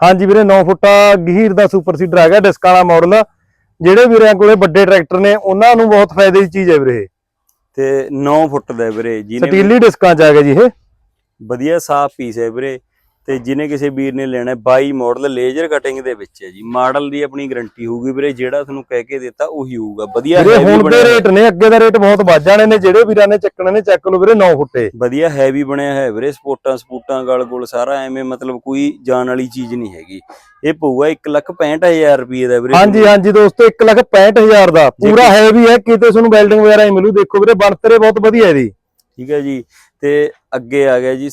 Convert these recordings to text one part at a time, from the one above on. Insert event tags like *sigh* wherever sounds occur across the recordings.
ਹਾਂਜੀ ਵੀਰੇ 9 ਫੁੱਟਾ ਗਹੀਰ ਦਾ ਸੁਪਰ ਸੀਡਰ ਗਿਆ ਡਿਸਕ ਵਾਲਾ ਮਾਡਲ ਜਿਹੜੇ ਵੀਰਾਂ ਕੋਲੇ ਵੱਡੇ ਟਰੈਕਟਰ ਨੇ ਉਹਨਾਂ ਨੂੰ ਬਹੁਤ ਫਾਇਦੇ ਦੀ ਚੀਜ਼ ਹੈ ਵੀਰੇ ਤੇ 9 ਫੁੱਟ ਦਾ ਵੀਰੇ ਜਿਹਨੇ ਸਟੀਲੀ ਡਿਸਕਾਂ ਚ ਆ ਗਿਆ ਜੀ ਇਹ। ਵਧੀਆ ਸਾਫ਼ ਪੀਸ ਹੈ ਵੀਰੇ। ਤੇ ਜਿਹਨੇ ਕਿਸੇ ਵੀਰ ਨੇ ਲੈਣਾ ਹੈ, 22 ਮਾਡਲ ਲੇਜ਼ਰ ਕਟਿੰਗ ਦੇ ਵਿੱਚ ਹੈ ਜੀ। ਮਾਡਲ ਦੀ ਆਪਣੀ ਗਾਰੰਟੀ ਹੋਊਗੀ ਵੀਰੇ ਜਿਹੜਾ ਤੁਹਾਨੂੰ ਕਹਿ ਕੇ ਦਿੱਤਾ ਉਹੀ ਹੋਊਗਾ। ਵਧੀਆ ਵੀਰੇ ਹੁਣ ਦੇ ਰੇਟ ਨੇ ਅੱਗੇ ਦਾ ਰੇਟ ਬਹੁਤ ਵੱਧ ਜਾਣੇ ਨੇ ਜਿਹੜੇ ਵੀਰਾਂ ਨੇ ਚੱਕਣੇ ਨੇ ਚੱਕ ਲਓ ਵੀਰੇ 9 ਫੁੱਟੇ। ਵਧੀਆ ਹੈਵੀ ਬਣਿਆ ਹੈ ਵੀਰੇ ਸਪੋਰਟਾਂ ਸਪੂਟਾਂ ਗਲ ਗੁਲ ਸਾਰਾ ਐਵੇਂ ਮਤਲਬ ਕੋਈ ਜਾਣ ਵਾਲੀ ਚੀਜ਼ ਨਹੀਂ ਹੈਗੀ। ਇਹ ਪਊਗਾ 165000 ਰੁਪਏ ਦਾ ਵੀਰੇ। ਹਾਂਜੀ ਹਾਂਜੀ ਦੋਸਤੋ 165000 ਦਾ। ਪੂਰਾ ਹੈਵੀ ਹੈ ਕਿਤੇ ਤੁਹਾਨੂੰ ਵੈਲਡਿੰਗ ਵਗੈਰਾ ਹੀ ਮਿਲੂ। ਦੇਖੋ ਵੀਰੇ ਬਣਤਰੇ ਬਹੁਤ ਵਧੀਆ ਇਹਦੀ ਠੀਕ ਹੈ ਜੀ। ਤੇ ਅੱਗੇ ਆ ਗਿਆ ਜੀ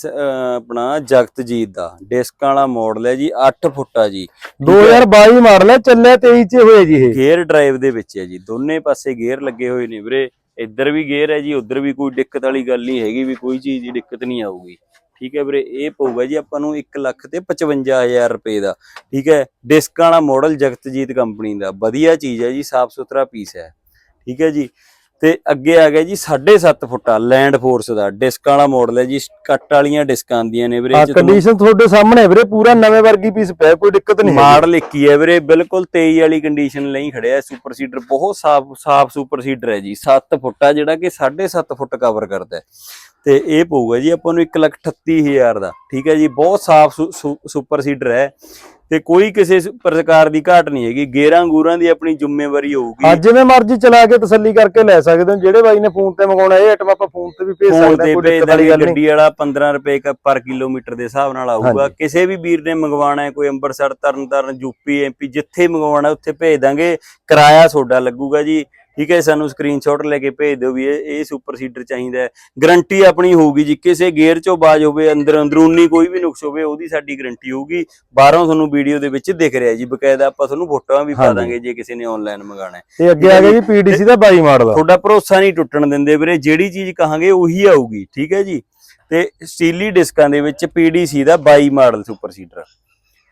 ਆਪਣਾ ਜਗਤਜੀਤ ਦਾ। ਡਿਸਕਾਂ ਵਾਲਾ ਮਾਡਲ ਹੈ ਜੀ 8 ਫੁੱਟਾ ਜੀ। 2022 ਮਾਡਲ ਹੈ ਚੱਲਿਆ 23 ਚ ਹੋਇਆ ਜੀ ਇਹ। ਗੇਅਰ ਡਰਾਈਵ ਦੇ ਵਿੱਚ ਹੈ ਜੀ। ਦੋਨੇ ਪਾਸੇ ਗੇਅਰ ਲੱਗੇ ਹੋਏ ਨੇ ਵੀਰੇ। ਇੱਧਰ ਵੀ ਗੇਅਰ ਹੈ ਜੀ ਉੱਧਰ ਵੀ ਕੋਈ ਦਿੱਕਤ ਵਾਲੀ ਗੱਲ ਨਹੀਂ ਹੈਗੀ ਵੀ ਕੋਈ ਚੀਜ਼ ਦੀ ਦਿੱਕਤ ਨਹੀਂ ਆਊਗੀ। ਠੀਕ ਹੈ ਵੀਰੇ ਇਹ ਪਊਗਾ ਜੀ ਆਪਾਂ ਨੂੰ 1 ਲੱਖ ਤੇ 55000 ਰੁਪਏ ਦਾ। ਠੀਕ ਹੈ ਡਿਸਕਾਂ ਵਾਲਾ ਮਾਡਲ ਜਗਤਜੀਤ ਕੰਪਨੀ ਦਾ। ਵਧੀਆ ਚੀਜ਼ ਹੈ ਜੀ ਸਾਫ਼ ਸੁਥਰਾ ਪੀਸ ਹੈ। ਠੀਕ ਹੈ ਜੀ। ਤੇ ਅੱਗੇ ਆ ਗਿਆ ਜੀ 7.5 ਫੁੱਟਾ ਲੈਂਡ ਫੋਰਸ ਦਾ। ਡਿਸਕਾਂ ਵਾਲਾ ਮਾਡਲ ਹੈ ਜੀ ਕੱਟ ਵਾਲੀਆਂ ਡਿਸਕਾਂ ਆਉਂਦੀਆਂ ਨੇ ਵੀਰੇ ਤੁਹਾਨੂੰ- ਕੰਡੀਸ਼ਨ ਤੁਹਾਡੇ ਸਾਹਮਣੇ ਵੀਰੇ ਪੂਰਾ ਨਵੇਂ ਵਰਗੀ ਪੀਸ ਪਿਆ ਕੋਈ ਦਿੱਕਤ ਨਹੀਂ ਮਾਡਲ 21 ਹੈ ਵੀਰੇ ਬਿਲਕੁਲ 23 ਵਾਲੀ ਕੰਡੀਸ਼ਨ ਲਈ ਖੜਿਆ ਸੁਪਰ ਸੀਡਰ ਬਹੁਤ ਸਾਫ਼ ਸਾਫ਼ ਸੁਪਰ ਸੀਡਰ ਹੈ ਜੀ 7 ਫੁੱਟ ਆ ਜਿਹੜਾ ਕਿ 7.5 ਫੁੱਟ ਕਵਰ ਕਰਦਾ ਹੈ। ਤੇ ਇਹ ਪਊਗਾ ਜੀ ਆਪਾਂ ਨੂੰ 138000 ਦਾ ਠੀਕ ਹੈ ਜੀ ਬਹੁਤ ਸਾਫ਼ ਸੁਪਰ ਸੀਡਰ ਹੈ ਤੇ ਕੋਈ ਕਿਸੇ ਪ੍ਰਕਾਰ ਦੀ ਘਾਟ ਨਹੀਂ ਹੈਗੀ ਗੇਰਾਂ ਗੂਰਾਂ ਦੀ ਆਪਣੀ ਜ਼ਿੰਮੇਵਾਰੀ ਹੋਊਗੀ। ਅੱਜ ਜਿਵੇਂ ਮਰਜ਼ੀ ਚਲਾ ਕੇ ਤਸੱਲੀ ਕਰਕੇ ਲੈ ਸਕਦੇ ਹੋ ਜਿਹੜੇ ਬਾਈ ਨੇ ਫੋਨ ਤੇ ਮੰਗਾਉਣਾ ਇਹ ਆਈਟਮ ਆਪਾਂ ਫੋਨ ਤੇ ਵੀ ਭੇਜ ਸਕਦੇ ਹਾਂ ਕੋਈ ਦਿੱਕਤ ਵਾਲੀ ਦਾਂਗੇ ਗੱਲ ਨਹੀਂ। ਗੱਡੀ ਵਾਲਾ 15 ਰੁਪਏ ਪਰ ਕਿਲੋਮੀਟਰ ਦੇ ਹਿਸਾਬ ਨਾਲ ਆਊਗਾ। ਕਿਸੇ ਵੀ ਵੀਰ ਨੇ ਮੰਗਵਾਉਣਾ ਹੈ ਕੋਈ ਅੰਮ੍ਰਿਤਸਰ ਤਰਨਤਾਰਨ ਯੂਪੀ ਐਮਪੀ ਜਿੱਥੇ ਮੰਗਵਾਉਣਾ ਉੱਥੇ ਭੇਜ ਦਾਂਗੇ ਕਿਰਾਇਆ ਤੁਹਾਡਾ ਲੱਗੂਗਾ ਜੀ ਠੀਕ ਹੈ ਸਾਨੂੰ ਸਕਰੀਨਸ਼ਾਟ ਲੈ ਕੇ ਭੇਜ ਦਿਓ ਵੀ ਇਹ ਇਹ ਸੁਪਰ ਸੀਡਰ ਚਾਹੀਦਾ ਹੈ। ਗਾਰੰਟੀ ਆਪਣੀ ਹੋਊਗੀ ਜੀ ਕਿਸੇ ਗੇਅਰ ਚੋਂ ਬਾਜ ਹੋਵੇ ਅੰਦਰ ਅੰਦਰੂਨੀ ਕੋਈ ਵੀ ਨੁਕਸ ਹੋਵੇ ਉਹਦੀ ਸਾਡੀ ਗਾਰੰਟੀ ਹੋਊਗੀ। ਬਾਹਰੋਂ ਤੁਹਾਨੂੰ ਵੀਡੀਓ ਦੇ ਵਿੱਚ ਦਿਖ ਰਿਹਾ ਜੀ ਬਕਾਇਦਾ ਆਪਾਂ ਤੁਹਾਨੂੰ ਫੋਟੋਆਂ ਵੀ ਪਾ। ਦਾਂਗੇ ਜੇ ਕਿਸੇ ਨੇ ਆਨਲਾਈਨ ਮੰਗਾਣਾ ਹੈ। ਤੇ ਅੱਗੇ ਆ ਗਿਆ ਜੀ ਪੀਡੀਸੀ ਦਾ 22 ਮਾਡਲ। ਤੁਹਾਡਾ ਭਰੋਸਾ ਨਹੀਂ ਟੁੱਟਣ ਦਿੰਦੇ ਵੀਰੇ ਜਿਹੜੀ ਚੀਜ਼ ਕਹਾਂਗੇ ਉਹੀ ਆਊਗੀ ਠੀਕ ਹੈ ਜੀ। ਤੇ ਸਟੀਲੀ ਡਿਸਕਾਂ ਦੇ ਵਿੱਚ PDC ਦਾ 22 ਮਾਡਲ ਸੁਪਰ ਸੀਡਰ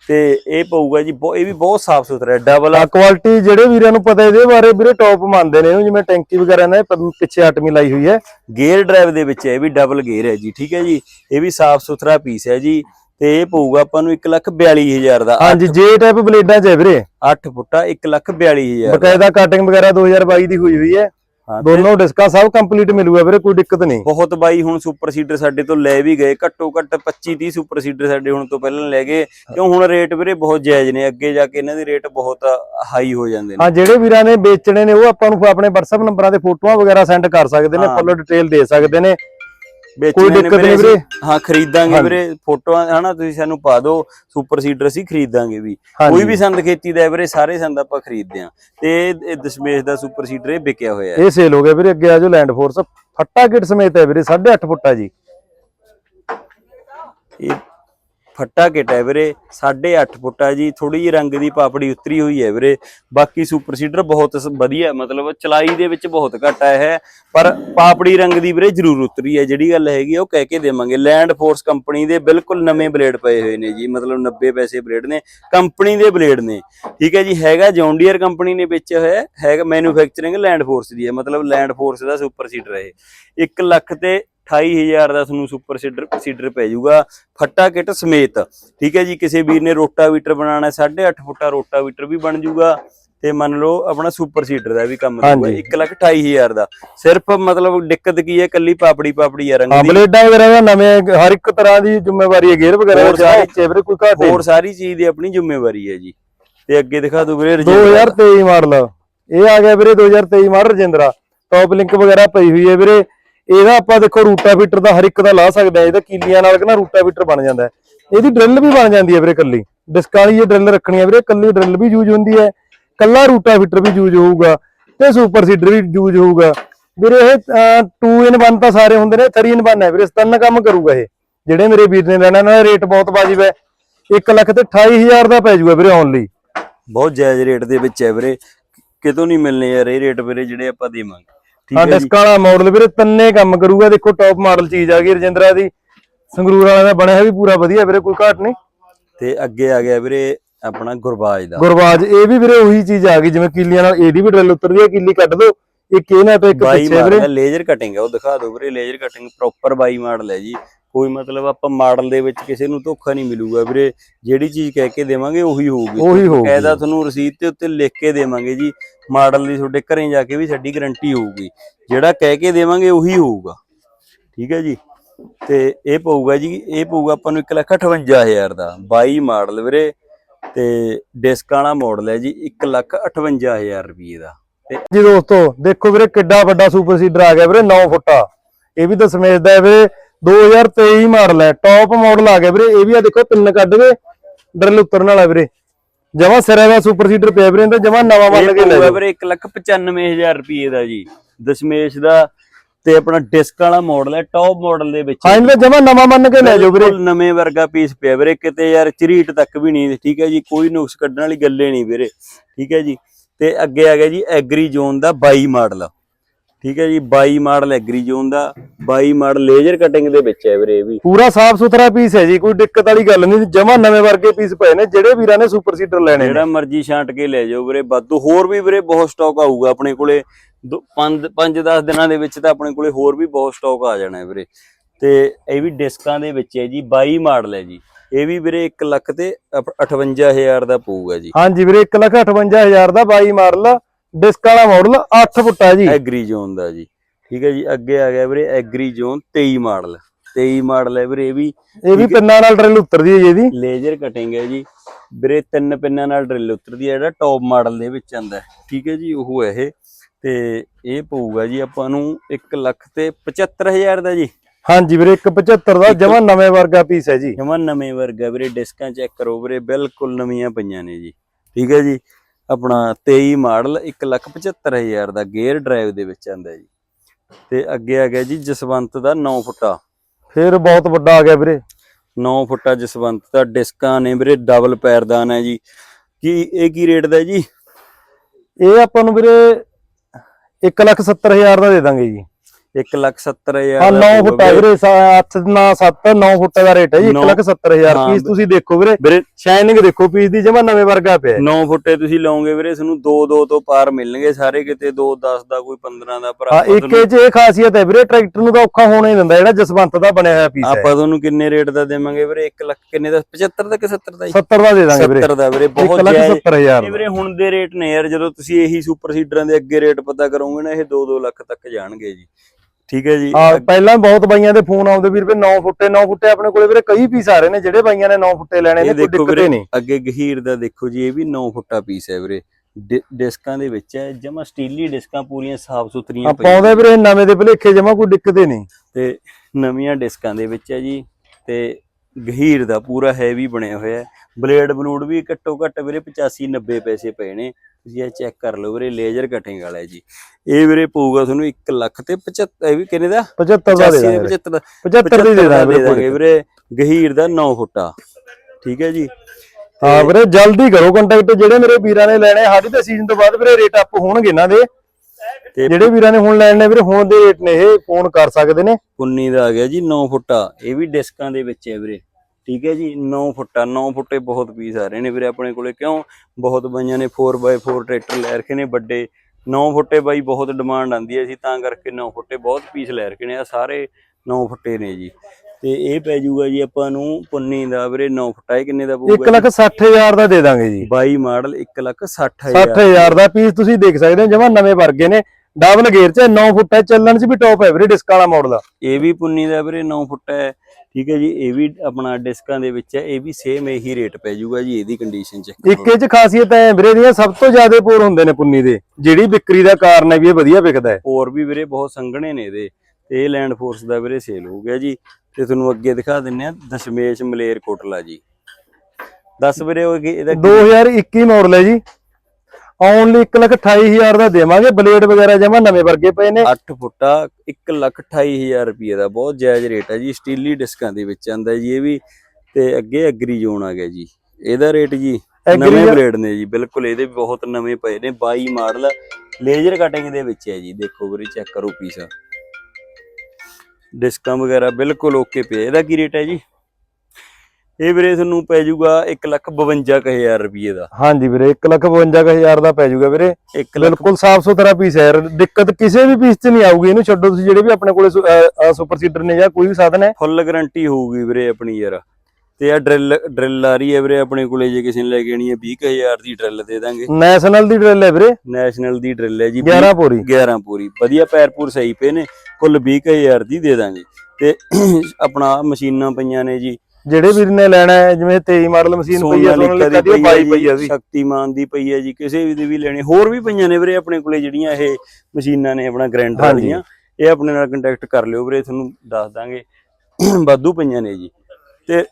ਤੇ ਇਹ ਪਊਗਾ ਜੀ ਇਹ ਵੀ ਬਹੁਤ ਸਾਫ਼ ਸੁਥਰਾ ਹੈ ਡਬਲ ਆ ਕੁਆਲਿਟੀ ਜਿਹੜੇ ਵੀਰਾਂ ਨੂੰ ਪਤਾ ਇਹਦੇ ਬਾਰੇ ਵੀਰੇ ਟੌਪ ਮੰਨਦੇ ਨੇ ਇਹਨੂੰ ਜਿਵੇਂ ਟੈਂਕੀ ਵਗੈਰਾ ਪ- ਪਿੱਛੇ ਆਟਮੀ ਲਾਈ ਹੋਈ ਹੈ। ਗੇਅਰ ਡਰਾਈਵ ਦੇ ਵਿੱਚ ਇਹ ਵੀ ਡਬਲ ਗੇਅਰ ਹੈ ਜੀ ਠੀਕ ਹੈ ਜੀ ਇਹ ਵੀ ਸਾਫ਼ ਸੁਥਰਾ ਪੀਸ ਹੈ ਜੀ ਤੇ ਇਹ ਪਊਗਾ ਆਪਾਂ ਨੂੰ 142000 ਦਾ ਹਾਂਜੀ ਜੇ ਟਾਈਪ ਬਲੇਡਾਂ ਚ ਹੈ ਵੀਰੇ। 8 ਫੁੱਟਾ 142000 ਦਾ। ਬਕਾਇਦਾ ਕਟਿੰਗ ਵਗੈਰਾ 2022 ਦੀ ਹੋਈ ਹੋਈ ਹੈ। ਦੋਨੋਂ ਡਿਸਕਾਂ ਸਭ ਕੰਪਲੀਟ ਮਿਲੂਗਾ ਵੀਰੇ ਕੋਈ ਦਿੱਕਤ ਨਹੀਂ। ਬਹੁਤ ਬਾਈ ਹੁਣ ਸੁਪਰ ਸੀਡਰ ਸਾਡੇ ਤੋਂ ਲੈ ਵੀ ਗਏ ਘੱਟੋ ਘੱਟ 25 30 ਸੁਪਰ ਸੀਡਰ ਸਾਡੇ ਹੁਣ ਤੋਂ ਪਹਿਲਾਂ ਲੈ ਗਏ। ਕਿਉਂ ਹੁਣ ਰੇਟ ਵੀਰੇ ਬਹੁਤ ਜਾਇਜ਼ ਨੇ ਅੱਗੇ ਜਾ ਕੇ ਇਹਨਾਂ ਦੇ ਰੇਟ ਬਹੁਤ ਹਾਈ ਹੋ ਜਾਂਦੇ ਨੇ। ਹਾਂ ਜਿਹੜੇ ਵੀਰਾਂ ਨੇ ਵੇਚਣੇ ਨੇ ਉਹ ਆਪਾਂ ਨੂੰ ਆਪਣੇ WhatsApp ਨੰਬਰਾਂ ਤੇ ਫੋਟੋਆਂ ਵਗੈਰਾ ਸੈਂਡ ਕਰ ਸਕਦੇ ਨੇ। ਫੁੱਲ ਡਿਟੇਲ ਦੇ ਸਕਦੇ ਨੇ। ਨੇ ਦਿੱਕਤ ਨਹੀਂ ਵੀਰੇ। ਹਾਂ ਖਰੀਦਾਂਗੇ। ਵੀਰੇ। ਫੋਟੋਆਂ ਹਨਾ ਤੁਸੀਂ ਸਾਨੂੰ ਪਾ ਦਿਓ। ਸੁਪਰ ਸੀਡਰ ਅਸੀਂ ਖਰੀਦਾਂਗੇ ਵੀ। ਕੋਈ ਵੀ ਸੰਦ ਖੇਤੀ ਦਾ ਵੀਰੇ ਸਾਰੇ ਸੰਦ ਆਪਾਂ ਖਰੀਦਦੇ ਆ ਤੇ ਦਸ਼ਮੇਸ਼ ਦਾ ਸੁਪਰ ਸੀਡਰ ਇਹ ਵਿਕਿਆ ਹੋਇਆ ਹੈ। ਇਹ ਸੇਲ ਹੋ ਗਿਆ ਵੀਰੇ ਅੱਗੇ ਆ ਜਾਓ ਲੈਂਡ ਫੋਰਸ ਫੱਟਾ ਕਿਟ ਸਮੇਤ ਹੈ ਵੀਰੇ 8.5 ਫੁੱਟਾ ਜੀ। ਇਹ ਫੱਟਾ ਕਿਟ ਹੈ ਵੀਰੇ 8.5 ਫੁੱਟਾ ਜੀ ਥੋੜੀ ਜਿਹੀ ਰੰਗ ਦੀ ਪਾਪੜੀ ਉਤਰੀ ਹੋਈ ਹੈ ਵੀਰੇ। ਬਾਕੀ ਸੁਪਰ ਸੀਡਰ ਬਹੁਤ ਸ- ਵਧੀਆ, ਮਤਲਬ ਚਲਾਈ ਦੇ ਵਿੱਚ ਬਹੁਤ ਘੱਟ ਆਇਆ ਹੈ ਪਰ ਪਾਪੜੀ ਰੰਗ ਦੀ ਵੀਰੇ ਜ਼ਰੂਰ ਉਤਰੀ ਹੈ, ਜਿਹੜੀ ਗੱਲ ਹੈਗੀ ਆ, ਉਹ ਕਹਿ ਕੇ ਦੇਵਾਂਗੇ। ਲੈਂਡ ਫੋਰਸ ਕੰਪਨੀ ਦੇ ਬਿਲਕੁਲ ਨਵੇਂ ਬਲੇਡ ਪਏ ਹੋਏ ਨੇ ਜੀ, ਮਤਲਬ 90 ਪੈਸੇ ਬਲੇਡ ਨੇ, ਕੰਪਨੀ ਦੇ ਬਲੇਡ ਨੇ। ਠੀਕ ਹੈ ਜੀ, ਹੈਗਾ ਜੌਂਡੀਅਰ ਕੰਪਨੀ ਨੇ ਵੇਚਿਆ ਹੋਇਆ, ਹੈਗਾ ਮੈਨੂਫੈਕਚਰਿੰਗ ਲੈਂਡ ਫੋਰਸ ਦੀ ਹੈ, ਮਤਲਬ ਲੈਂਡ ਫੋਰਸ ਦਾ ਸੁਪਰ ਸੀਡਰ ਹੈ ਇਹ। 1 ਲੱਖ ਤੇ 28000 ਦਾ ਤੁਹਾਨੂੰ ਸੁਪਰ ਸੀਡਰ ਸੀਡਰ ਪੈ ਜਾਊਗਾ ਫੱਟਾ ਕਿਟ ਸਮੇਤ। ਠੀਕ ਹੈ ਜੀ ਕਿਸੇ ਵੀਰ ਨੇ ਰੋਟਾਵੀਟਰ ਬਣਾਉਣਾ 8.5 ਫੁੱਟਾ ਰੋਟਾਵੀਟਰ ਵੀ ਬਣ ਜਾਊਗਾ। ਤੇ ਮੰਨ ਲਓ ਆਪਣਾ ਸੁਪਰ ਸੀਡਰ ਦਾ ਵੀ ਕੰਮ ਦਊਗਾ ਹਾਂਜੀ। 1 ਲੱਖ 28000 ਦਾ। ਸਿਰਫ ਮਤਲਬ ਦਿੱਕਤ ਕੀ ਹੈ ਕੱਲੀ ਪਾਪੜੀ ਪਾਪੜੀ ਆ ਰੰਗ ਹਾਂ ਦੀ ਬਲੇਡਾਂ ਵਗੈਰਾ ਦਾ ਨਵੇਂ ਹਰ ਇੱਕ ਤਰ੍ਹਾਂ ਦੀ ਜ਼ਿੰਮੇਵਾਰੀ ਹੈ ਗੇਅਰ ਵਗੈਰਾ ਹੋਰ ਦਾ ਸਾਰੇ- ਸਾਰੇ ਵੀਰੇ ਕੋਈ ਘਾਟੇ ਹੋਰ ਸਾਰੀ ਚੀਜ਼ ਦੀ ਆਪਣੀ ਜ਼ਿੰਮੇਵਾਰੀ ਹੈ ਜੀ। ਤੇ ਅੱਗੇ ਦਿਖਾ ਦੂ ਵੀਰੇ ਨਹੀਂ। 2023 ਮਾਡਲ। ਇਹ ਆ ਗਿਆ ਵੀਰੇ 2023 ਮਾਡਲ ਰਜਿੰਦਰਾ। ਟੌਪ ਲਿੰਕ ਵਗੈਰਾ ਪਈ ਹੋਈ ਹੈ ਵੀਰੇ। ਇਹਦਾ ਆਪਾਂ ਦੇਖੋ ਰੂਟਾਵੀਟਰ ਦਾ ਹਰ ਇੱਕ ਦਾ ਲਾ ਸਕਦੇ ਆ, ਇਹਦਾ ਕੀਲੀਆਂ ਨਾਲ ਕਿ ਨਾ ਰੂਟਾਵੀਟਰ ਬਣ ਜਾਂਦਾ ਇਹਦੀ ਡਰਿਲ ਵੀ ਬਣ ਜਾਂਦੀ ਹੈ ਵੀਰੇ ਕੱਲੀ ਡਿਸਕਾਂ ਵਾਲੀ ਇਹ ਡਰਿਲ ਰੱਖਣੀ ਹੈ ਵੀਰੇ ਕੱਲੀ ਡਰਿਲ ਵੀ ਯੂਜ਼ ਹੁੰਦੀ ਹੈ ਕੱਲਾ ਰੂਟਾਵੀਟਰ ਵੀ ਯੂਜ਼ ਹੋਊਗਾ ਤੇ ਸੁਪਰ ਸੀਡਰ ਵੀ ਯੂਜ਼ ਹੋਊਗਾ। ਵੀਰੇ ਇਹ 2 ਇਨ 1 ਤਾਂ ਸਾਰੇ ਹੁੰਦੇ ਨੇ 3 ਇਨ 1 ਹੈ ਵੀਰੇ, ਤਿੰਨ ਕੰਮ ਕਰੂਗਾ ਇਹ। ਜਿਹੜੇ ਮੇਰੇ ਵੀਰ ਨੇ ਲੈਣਾ, ਇਹਨਾਂ ਰੇਟ ਬਹੁਤ ਵਾਜਿਬ ਹੈ। 1 ਲੱਖ ਤੇ 28000 ਦਾ ਪੈ ਜਾਊਗਾ ਵੀਰੇ ਓਨਲੀ ਬਹੁਤ ਜਾਇਜ਼ ਰੇਟ ਦੇ ਵਿੱਚ ਹੈ ਵੀਰੇ ਕਿਤੋਂ ਨਹੀਂ ਮਿਲਨੇ ਯਾਰ ਇਹ ਰੇਟ ਵੀਰੇ ਜਿਹੜੇ ਆਪਾਂ ਦੇਵਾਂਗੇ। ਜੀ। ਡਿਸਕ ਵਾਲਾ ਮਾਡਲ ਵੀਰੇ ਤਿੰਨੇ ਕੰਮ ਕਰੂਗਾ। ਦੇਖੋ ਟੌਪ ਮਾਡਲ ਚੀਜ਼ ਆ ਗਈ ਰਜਿੰਦਰਾ ਦੀ। ਸੰਗਰੂਰ ਵਾਲਾ ਦਾ ਬਣਿਆ ਵੀ ਪੂਰਾ ਵਧੀਆ ਵੀਰੇ ਕੋਈ ਘਾਟ ਨਹੀਂ। ਤੇ ਅੱਗੇ ਆ ਗਿਆ ਵੀਰੇ ਆਪਣਾ ਗੁਰਬਾਜ ਦਾ। ਗੁਰਬਾਜ ਇਹ ਵੀ ਵੀਰੇ ਉਹੀ ਚੀਜ਼ ਆ ਗਈ ਜਿਵੇਂ ਕੀਲੀਆਂ ਨਾਲ ਇਹਦੀ ਵੀ ਡਰਿਲ ਉਤਰਦੀ ਹੈ ਕੀਲੀ ਕੱਢ ਦੋ। ਇੱਕ ਇਹ ਨਾ ਤੇ ਇੱਕ ਪਿੱਛੇ ਵੀਰੇ? ਲੇਜ਼ਰ ਕਟਿੰਗ ਹੈ ਉਹ ਦਿਖਾ ਦਿਓ ਵੀਰੇ ਲੇਜ਼ਰ ਕਟਿੰਗ ਪ੍ਰੋਪਰ ਬਾਈ ਮਾਡਲ ਹੈ ਜੀ। ਕੋਈ ਮਤਲਬ ਆਪਾਂ ਮਾਡਲ ਦੇ ਵਿੱਚ ਕਿਸੇ ਨੂੰ ਧੋਖਾ ਨਹੀਂ ਮਿਲੂਗਾ ਵੀਰੇ ਜਿਹੜੀ ਚੀਜ਼ ਕਹਿ ਕੇ ਦੇਵਾਂਗੇ ਉਹੀ ਹੋਊਗੀ। ਉਹੀ ਹੋਊਗੀ। ਕਾਇਦਾ ਤੁਹਾਨੂੰ ਰਸੀਦ ਤੇ ਉੱਤੇ ਲਿਖ ਕੇ ਦੇਵਾਂਗੇ ਜੀ ਮਾਡਲ ਦੀ ਤੁਹਾਡੇ ਘਰੇ ਜਾ ਕੇ ਵੀ ਸਾਡੀ ਗਾਰੰਟੀ ਹੋਊਗੀ। ਜਿਹੜਾ ਕਹਿ ਕੇ ਦੇਵਾਂਗੇ ਉਹੀ ਹੋਊਗਾ। ਠੀਕ ਹੈ ਜੀ? ਤੇ ਇਹ ਪਊਗਾ ਜੀ ਇਹ ਪਊਗਾ ਆਪਾਂ ਨੂੰ 158000 ਦਾ 22 ਮਾਡਲ ਵੀਰੇ ਤੇ ਡਿਸਕ ਵਾਲਾ ਮਾਡਲ ਹੈ ਜੀ 158000 ਰੁਪਏ ਦਾ। ਤੇ ਜੀ ਦੋਸਤੋ ਦੇਖੋ ਵੀਰੇ ਕਿੱਡਾ ਵੱਡਾ ਸੁਪਰ ਸੀਡਰ ਆ ਗਿਆ ਵੀਰੇ 9 ਫੁੱਟਾ। ਇਹ ਵੀ ਦਸ਼ਮੇਸ਼ ਦਾ ਹੈ ਵੀਰੇ 2023 ਮਾਡਲ ਹੈ ਟੌਪ ਮਾਡਲ ਆ ਗਿਆ ਵੀਰੇ ਇਹ ਵੀ ਆ ਦੇਖੋ ਤਿੰਨ ਕੱਢ ਕੇ ਡਰਲ ਉਤਰਨ ਵਾਲਾ ਵੀਰੇ। ਜਮਾ ਸਿਰੇ ਦਾ ਸੁਪਰ ਸੀਡਰ ਪਿਆ ਵੀਰੇ ਇਹਦਾ ਜਮਾ ਨਵਾਂ ਮੰਨ ਇਹ ਕੇ ਲੈ ਵੀਰੇ 195000 ਰੁਪਏ ਦਾ ਜੀ ਦਸ਼ਮੇਸ਼ ਦਾ ਤੇ ਆਪਣਾ ਡਿਸਕ ਵਾਲਾ ਮਾਡਲ ਹੈ ਟੌਪ ਮਾਡਲ ਦੇ ਵਿੱਚ। ਹਾਂ ਇਹਦਾ ਜਮਾ ਨਵਾਂ ਮੰਨ ਕੇ ਲੈ ਜਾਓ ਵੀਰੇ। ਨਵੇਂ ਵਰਗਾ ਪੀਸ ਪਿਆ ਵੀਰੇ ਕਿਤੇ ਯਾਰ ਚਰੀਟ ਤੱਕ ਵੀ ਨਹੀਂ ਠੀਕ ਹੈ ਜੀ ਕੋਈ ਨੁਕਸ ਕੱਢਣ ਵਾਲੀ ਗੱਲੇ ਨਹੀਂ ਵੀਰੇ ਠੀਕ ਹੈ ਜੀ। ਤੇ ਅੱਗੇ ਆ ਗਿਆ ਜੀ ਐਗਰੀ ਜ਼ੋਨ ਦਾ 22 ਮਾਡਲ ਠੀਕ ਹੈ ਜੀ 22 ਮਾਡਲ ਐਗਰੀ ਜ਼ੋਨ ਦਾ। 22 ਮਾਡਲ ਲੇਜ਼ਰ ਕਟਿੰਗ ਦੇ ਵਿੱਚ ਹੈ ਵੀਰੇ ਇਹ ਵੀ। ਪੂਰਾ ਸਾਫ਼ ਸੁਥਰਾ ਪੀਸ ਹੈ ਜੀ ਕੋਈ ਦਿੱਕਤ ਵਾਲੀ ਗੱਲ ਨਹੀਂ ਜਮਾ ਨਵੇਂ ਵਰਗੇ ਪੀਸ ਪਏ ਨੇ ਜਿਹੜੇ ਵੀਰਾਂ ਨੇ ਸੁਪਰ ਸੀਡਰ ਲੈਣੇ ਜਿਹੜਾ ਮਰਜ਼ੀ ਛਾਂਟ ਕੇ ਲੈ ਜਾਓ ਵੀਰੇ ਵਾਧੂ। ਹੋਰ ਵੀ ਵੀਰੇ ਬਹੁਤ ਸਟਾਕ ਆਊਗਾ ਆਪਣੇ ਕੋਲੇ। 5 5-10 ਦਿਨਾਂ ਦੇ ਵਿੱਚ ਤਾਂ ਆਪਣੇ ਕੋਲੇ ਹੋਰ ਵੀ ਬਹੁਤ ਸਟਾਕ ਆ ਜਾਣਾ ਹੈ ਵੀਰੇ। ਤੇ ਇਹ ਵੀ ਡਿਸਕਾਂ ਦੇ ਵਿੱਚ ਹੈ ਜੀ 22 ਮਾਡਲ ਹੈ ਜੀ। ਇਹ ਵੀ ਵੀਰੇ 1 ਲੱਖ ਤੇ 58000 ਦਾ ਪਊਗਾ ਜੀ। ਹਾਂਜੀ ਵੀਰੇ 158000 ਦਾ 22 ਮਾਡਲ ਡਿਸਕ ਵਾਲਾ ਮਾਡਲ 8 ਫੁੱਟਾ ਜੀ। ਐਗਰੀ ਜ਼ੋਨ ਦਾ ਜੀ। ਠੀਕ ਹੈ ਜੀ ਅੱਗੇ ਆ ਗਿਆ ਵੀਰੇ ਐਗਰੀ ਜ਼ੋਨ 23 ਮਾਡਲ। 23 ਮਾਡਲ ਹੈ ਵੀਰੇ ਇਹ ਵੀ ਇਹ ਵੀ ਪਿੰਨਾਂ ਨਾਲ ਡਰਿਲ ਉਤਰਦੀ ਹੈ ਜੀ ਇਹਦੀ? ਲੇਜ਼ਰ ਕਟਿੰਗ ਹੈ ਜੀ। ਵੀਰੇ ਤਿੰਨ ਪਿੰਨਾਂ ਨਾਲ ਡਰਿਲ ਉਤਰਦੀ ਹੈ ਜਿਹੜਾ ਟੌਪ ਮਾਡਲ ਦੇ ਵਿੱਚ ਆਂਦਾ ਠੀਕ ਹੈ ਜੀ ਉਹ ਹੈ ਇਹ। ਤੇ ਇਹ ਪਊਗਾ ਜੀ ਆਪਾਂ ਨੂੰ 1 ਲੱਖ ਤੇ 75000 ਦਾ ਜੀ। ਹਾਂਜੀ ਵੀਰੇ 175 ਦਾ ਜਮਾ ਨਵੇਂ ਵਰਗਾ ਪੀਸ ਹੈ ਜੀ। ਜਮਾ ਨਵੇਂ ਵਰਗਾ ਵੀਰੇ ਡਿਸਕਾਂ ਚੈੱਕ ਕਰੋ ਵੀਰੇ ਬਿਲਕੁਲ ਨਵੀਆਂ ਪਈਆਂ ਨੇ ਜੀ। ਠੀਕ ਹੈ ਜੀ ਆਪਣਾ 23 ਮਾਡਲ 175000 ਦਾ ਗੇਅਰ ਡਰਾਈਵ ਦੇ ਵਿੱਚ ਆਂਦਾ ਜੀ। ਤੇ ਅੱਗੇ ਆ ਗਿਆ ਜੀ ਜਸਵੰਤ ਦਾ 9 ਫੁੱਟਾ। ਫੇਰ ਬਹੁਤ ਵੱਡਾ ਆ ਗਿਆ ਵੀਰੇ। 9 ਫੁੱਟਾ ਜਸਵੰਤ ਦਾ ਡਿਸਕਾਂ ਨੇ ਵੀਰੇ ਡਬਲ ਪੈਰਦਾਨ ਹੈ ਜੀ। ਕੀ ਇਹ ਕੀ ਰੇਟ ਦਾ ਜੀ? ਇਹ ਆਪਾਂ ਨੂੰ ਵੀਰੇ 170000 ਦਾ ਦੇ ਦਾਂਗੇ ਜੀ। 170000 ਹਾਂ 9 ਫੁੱਟਾ ਵੀਰੇ। 8 ਨਾ 7 9 ਫੁੱਟ ਦਾ ਰੇਟ ਹੈ ਜੀ ਨੌ- 170000 ਹਾਂ, ਪੀਸ ਤੁਸੀਂ ਦੇਖੋ ਵੀਰੇ। ਵੀਰੇ ਸ਼ਾਈਨਿੰਗ ਦੇਖੋ ਪੀਸ ਦੀ ਜਮਾ ਨਵੇਂ ਵਰਗਾ ਪਿਆ ਹੈ। 9 ਫੁੱਟੇ ਤੁਸੀਂ ਲਓਗੇ ਵੀਰੇ ਤੁਹਾਨੂੰ 2 2 ਤੋਂ ਪਾਰ ਮਿਲਣਗੇ ਸਾਰੇ ਕਿਤੇ 2 10 ਦਾ ਕੋਈ 15 ਦਾ ਪਰ ਹਾਂ ਆਪਾਂ ਇੱਕ ਤੁਹਾਨੂੰ- ਇਹ ਚ ਇਹ ਖਾਸੀਅਤ ਹੈ ਵੀਰੇ ਟਰੈਕਟਰ ਨੂੰ ਤਾਂ ਔਖਾ ਹੋਣਾ ਹੀ ਦਿੰਦਾ ਜਿਹੜਾ ਜਸਵੰਤ ਦਾ ਬਣਿਆ ਹੋਇਆ ਪੀਸ ਹੈ। ਆਪਾਂ ਤੁਹਾਨੂੰ ਕਿੰਨੇ ਰੇਟ ਦਾ ਦੇਵਾਂਗੇ ਵੀਰੇ? 1 ਲੱਖ ਕਿੰਨੇ ਦਾ? 75 ਦਾ ਕਿ 70 ਦਾ ਜੀ? 70 ਦਾ ਦੇ ਦਾਂਗੇ ਵੀਰੇ। 70 ਦਾ ਵੀਰੇ ਬਹੁਤ ਜਾਇਜ਼ 170000 ਇਹ ਵੀਰੇ ਹੁਣ ਦੇ ਰੇਟ ਨੇ ਯਾਰ ਜਦੋਂ ਤੁਸੀਂ ਇਹੀ ਸੁਪਰ ਸੀਡਰਾਂ ਦੇ ਅੱਗੇ ਰੇਟ ਪਤਾ ਕਰੋਗੇ ਨਾ ਇਹ 2-2 ਲੱਖ ਤੱਕ ਜਾਣਗੇ ਜੀ। ਠੀਕ ਹੈ ਜੀ। ਹਾਂ ਪਹਿਲਾਂ ਬਹੁਤ ਬਾਈਆਂ ਦੇ ਫੋਨ ਆਉਂਦੇ ਵੀਰ ਵੀਰੇ 9 ਫੁੱਟੇ 9 ਫੁੱਟੇ ਆਪਣੇ ਕੋਲੇ ਵੀਰੇ ਕਈ ਪੀਸ ਆ ਰਹੇ ਨੇ ਜਿਹੜੇ ਬਾਈਆਂ ਨੇ 9 ਫੁੱਟੇ ਲੈਣੇ ਨੇ ਕੋਈ ਦਿੱਕਤ ਨਹੀਂ। ਅੱਗੇ ਗਹੀਰ ਦਾ ਦੇਖੋ ਜੀ ਇਹ ਵੀ 9 ਫੁੱਟਾ ਪੀਸ ਹੈ ਵੀਰੇ। ਡਿਸਕਾਂ ਦੇ ਵਿੱਚ ਹੈ ਜਮਾ ਸਟੀਲੀ ਡਿਸਕਾਂ ਪੂਰੀਆਂ ਸਾਫ਼ ਸੁਥਰੀਆਂ ਆਪਾਂ ਆਉਂਦੇ ਵੀਰੇ ਨਵੇਂ ਦੇ ਭਲੇਖੇ ਜਮਾ ਕੋਈ ਦਿੱਕਤ ਹੀ ਨਹੀਂ। ਤੇ ਨਵੀਆਂ ਡਿਸਕਾਂ ਦੇ ਵਿੱਚ ਹੈ ਜੀ ਤੇ ਗਹੀਰ ਦਾ ਪੂਰਾ ਹੈਵੀ ਬਣਿਆ ਹੋਇਆ ਹੈ। ਬਲੇਡ ਬਲੂਡ ਵੀ ਘੱਟੋ ਘੱਟ ਵੀਰੇ 85 90 ਪੈਸੇ ਪਏ ਨੇ। ਤੁਸੀਂ ਇਹ ਚੈੱਕ ਕਰ ਲਓ ਵੀਰੇ ਲੇਜ਼ਰ ਕਟਿੰਗ ਵਾਲਾ ਜੀ। ਇਹ ਵੀਰੇ ਪਊਗਾ ਤੁਹਾਨੂੰ 1 ਲੱਖ ਤੇ 75 ਇਹ ਵੀ ਕਿੰਨੇ ਦਾ? 75 ਦਾ ਦੇ 85 ਦਾਂਗੇ ਵੀਰੇ। 75 ਦਾ 75 ਦੀ ਦੇ ਦਾਂਗੇ ਦੇ ਵੀਰੇ ਗਹੀਰ ਦਾ 9 ਫੁੱਟਾ। ਠੀਕ ਹੈ ਜੀ। ਹਾਂ ਵੀਰੇ ਜਲਦੀ ਕਰੋ ਕੰਟੈਕਟ ਜਿਹੜੇ ਮੇਰੇ ਵੀਰਾਂ ਨੇ ਲੈਣੇ ਸਾਡੀ ਤਾਂ ਸੀਜ਼ਨ ਤੋਂ ਬਾਅਦ ਵੀਰੇ ਰੇਟ ਅਪ ਹੋਣਗੇ ਇਹਨਾਂ ਦੇ। ਜਿਹੜੇ ਵੀਰਾਂ ਨੇ ਹੁਣ ਲੈਣੇ ਵੀਰੇ ਹੁਣ ਦੇ ਰੇਟ ਨੇ ਇਹ ਫੋਨ ਕਰ ਸਕਦੇ ਨੇ। ਪੁੰਨੀ ਦਾ ਆ ਗਿਆ ਜੀ 9 ਫੁੱਟਾ। ਇਹ ਵੀ ਡਿਸਕਾਂ ਦੇ ਵਿੱਚ ਹੈ ਵੀਰੇ। ਠੀਕ ਹੈ ਜੀ 9 ਫੁੱਟਾ 9 ਫੁੱਟੇ ਬਹੁਤ ਪੀਸ ਆ ਰਹੇ ਨੇ ਵੀਰੇ ਆਪਣੇ ਕੋਲੇ ਕਿਉਂ? ਬਹੁਤ ਬਾਈਆਂ ਨੇ 4x4 ਟਰੈਕਟਰ ਲੈ ਰੱਖੇ ਨੇ ਵੱਡੇ। 9 ਫੁੱਟੇ ਬਾਈ ਬਹੁਤ ਡਿਮਾਂਡ ਆਂਦੀ ਹੈ ਅਸੀਂ ਤਾਂ ਕਰਕੇ 9 ਫੁੱਟੇ ਬਹੁਤ ਪੀਸ ਲੈ ਰੱਖੇ ਨੇ ਆ ਸਾਰੇ 9 ਫੁੱਟੇ ਨੇ ਜੀ। ਤੇ ਇਹ ਪੈ ਜਾਊਗਾ ਜੀ ਆਪਾਂ ਨੂੰ ਪੁੰਨੀ ਦਾ ਵੀਰੇ 9 ਫੁੱਟਾ ਇਹ ਕਿੰਨੇ ਦਾ 1 ਪਊਗਾ ਲੱਖ 60000 ਦਾ ਦੇ ਦਾਂਗੇ ਜੀ। 22 ਮਾਡਲ 1 ਲੱਖ 60000 60000 ਦਾ ਪੀਸ ਤੁਸੀਂ ਦੇਖ ਸਕਦੇ ਹੋ ਜਮਾ ਨਵੇਂ ਵਰਗੇ ਨੇ। ਡਬਲ ਗੇਅਰ ਚ 9 ਫੁੱਟ ਚੱਲਣ ਚ ਵੀ ਟੌਪ ਹੈ ਵੀਰੇ ਡਿਸਕ ਵਾਲਾ ਮਾਡਲ ਇਹ ਵੀ ਪੁੰਨੀ ਦਾ ਵੀਰੇ 9 ਫੁੱਟ ਹੈ। ਠੀਕ ਹੈ ਜੀ ਇਹ ਵੀ ਆਪਣਾ ਡਿਸਕਾਂ ਦੇ ਵਿੱਚ ਹੈ ਇਹ ਵੀ ਸੇਮ ਇਹੀ ਰੇਟ ਪੈ ਜਾਊਗਾ ਜੀ ਇਹਦੀ ਕੰਡੀਸ਼ਨ ਚੈੱਕ ਇੱਕ ਇਹ ਚ ਖਾਸੀਅਤ ਹੈ ਵੀਰੇ ਦੀਆਂ ਸਭ ਤੋਂ ਜ਼ਿਆਦਾ ਪੋਰ ਹੁੰਦੇ ਨੇ ਪੁੰਨੀ ਦੇ ਜਿਹੜੀ ਵਿਕਰੀ ਦਾ ਕਾਰਨ ਹੈ ਵੀ ਇਹ ਵਧੀਆ ਵਿਕਦਾ ਹੈ। ਹੋਰ ਵੀ ਵੀਰੇ ਬਹੁਤ ਸੰਘਣੇ ਨੇ ਇਹਦੇ ਤੇ ਇਹ ਲੈਂਡ ਫੋਰਸ ਦਾ ਵੀਰੇ ਸੇਲ ਹੋ ਗਿਆ ਜੀ ਤੇ ਤੁਹਾਨੂੰ ਅੱਗੇ ਦਿਖਾ ਦਿੰਨੇ ਆ ਦਸ਼ਮੇਸ਼ ਮਲੇਰ ਕੋਟਲਾ ਜੀ। ਦੱਸ ਵੀਰੇ ਉਹ ਕੀ ਇਹਦਾ ਕੀ- 2021 ਮਾਡਲ ਹੈ ਜੀ। ਓਨਲੀ 1 ਲੱਖ 28000 ਦਾ ਦੇਵਾਂਗੇ ਬਲੇਡ ਵਗੈਰਾ ਜਮਾ ਨਵੇਂ ਵਰਗੇ ਪਏ ਨੇ। 8 ਫੁੱਟਾ 1 ਲੱਖ 28000 ਰੁਪਏ ਦਾ ਬਹੁਤ ਜਾਇਜ਼ ਰੇਟ ਹੈ ਜੀ ਸਟੀਲੀ ਡਿਸਕਾਂ ਦੇ ਵਿੱਚ ਆਂਦਾ ਜੀ ਇਹ ਵੀ ਤੇ ਅੱਗੇ ਐਗਰੀ ਜ਼ੋਨ ਆ ਗਿਆ ਜੀ। ਇਹਦਾ ਰੇਟ ਜੀ ਨਵੇਂ ਬਲੇਡ ਨੇ ਜੀ ਬਿਲਕੁਲ ਇਹਦੇ ਵੀ ਬਹੁਤ ਨਵੇਂ ਪਏ ਨੇ 22 ਮਾਡਲ ਲੇਜ਼ਰ ਕਟਿੰਗ ਦੇ ਵਿੱਚ ਹੈ ਜੀ ਦੇਖੋ ਵੀਰੇ ਚੈੱਕ ਕਰੋ ਪੀਸ। ਡਿਸਕਾਂ ਵਗੈਰਾ ਬਿਲਕੁਲ ਓਕੇ ਪਿਆ ਇਹਦਾ ਕੀ ਰੇਟ ਹੈ ਜੀ? ਇਹ ਵੀਰੇ ਤੁਹਾਨੂੰ ਪੈ ਜਾਊਗਾ 152000 ਰੁਪਏ ਦਾ। ਹਾਂਜੀ ਵੀਰੇ 152000 ਦਾ ਪੈ ਜਾਊਗਾ ਵੀਰੇ। 1 ਲੱਖ ਬਿਲਕੁਲ ਸਾਫ਼ ਸੁਥਰਾ ਪੀਸ ਹੈ ਦਿੱਕਤ ਕਿਸੇ ਵੀ ਪੀਸ 'ਚ ਨਹੀਂ ਆਊਗੀ ਇਹਨੂੰ ਛੱਡੋ ਤੁਸੀਂ ਜਿਹੜੇ ਵੀ ਆਪਣੇ ਕੋਲੇ ਸੁਪਰ ਸੀਡਰ ਨੇ ਜਾਂ ਕੋਈ ਵੀ ਸਾਧਨ ਹੈ। ਫੁੱਲ ਗਾਰੰਟੀ ਹੋਊਗੀ ਵੀਰੇ ਆਪਣੀ ਯਾਰ। ਤੇ ਆ ਡਰਿਲ ਡਰਿਲ ਆ ਰਹੀ ਹੈ ਵੀਰੇ ਆਪਣੇ ਕੋਲੇ ਜੇ ਕਿਸੇ ਨੇ ਲੈ ਕੇ ਆਣੀ ਹੈ 20000 ਦੀ ਡਰਿਲ ਦੇ ਦਾਂਗੇ। ਨੈਸ਼ਨਲ ਦੀ ਡਰਿਲ ਹੈ ਵੀਰੇ। ਨੈਸ਼ਨਲ ਦੀ ਡਰਿਲ ਹੈ ਜੀ 11 ਪੂਰੀ। 11 ਪੂਰੀ। ਵਧੀਆ ਪੈਰ ਪੂਰ ਸਹੀ ਪਏ ਨੇ ਕੁੱਲ 20000 ਦੀ ਦੇ ਦਾਂਗੇ। ਤੇ *clears throat* ਆਪਣਾ ਮਸ਼ੀਨਾਂ ਪਈਆਂ ਨੇ ਜੀ ਜਿਹੜੇ ਵੀਰ ਨੇ ਲੈਣਾ ਹੈ ਜਿਵੇਂ 23 ਮਾਡਲ ਮਸ਼ੀਨ ਪਈ ਹੈ ਸੋਨਾਲੀਕਾ ਦੀ 22 ਪਈ ਹੈ ਵੀ ਸ਼ਕਤੀਮਾਨ ਦੀ ਪਈ ਹੈ ਜੀ ਕਿਸੇ ਵੀ ਦੀ ਵੀ ਲੈਣੀ ਹੋਰ ਵੀ ਪਈਆਂ ਨੇ ਵੀਰੇ ਆਪਣੇ ਕੋਲੇ ਜਿਹੜੀਆਂ ਇਹ ਮਸ਼ੀਨਾਂ ਨੇ ਆਪਣਾ ਗ੍ਰਾਈਂਡਰ ਹਾਂਜੀ। ਵਾਲੀਆਂ। ਇਹ ਆਪਣੇ ਨਾਲ ਕੰਟੈਕਟ ਕਰ ਲਿਓ ਵੀਰੇ ਤੁਹਾਨੂੰ ਦੱਸ ਦਾਂਗੇ। ਵਾਧੂ ਪਈਆਂ ਨੇ ਜੀ। ਤੇ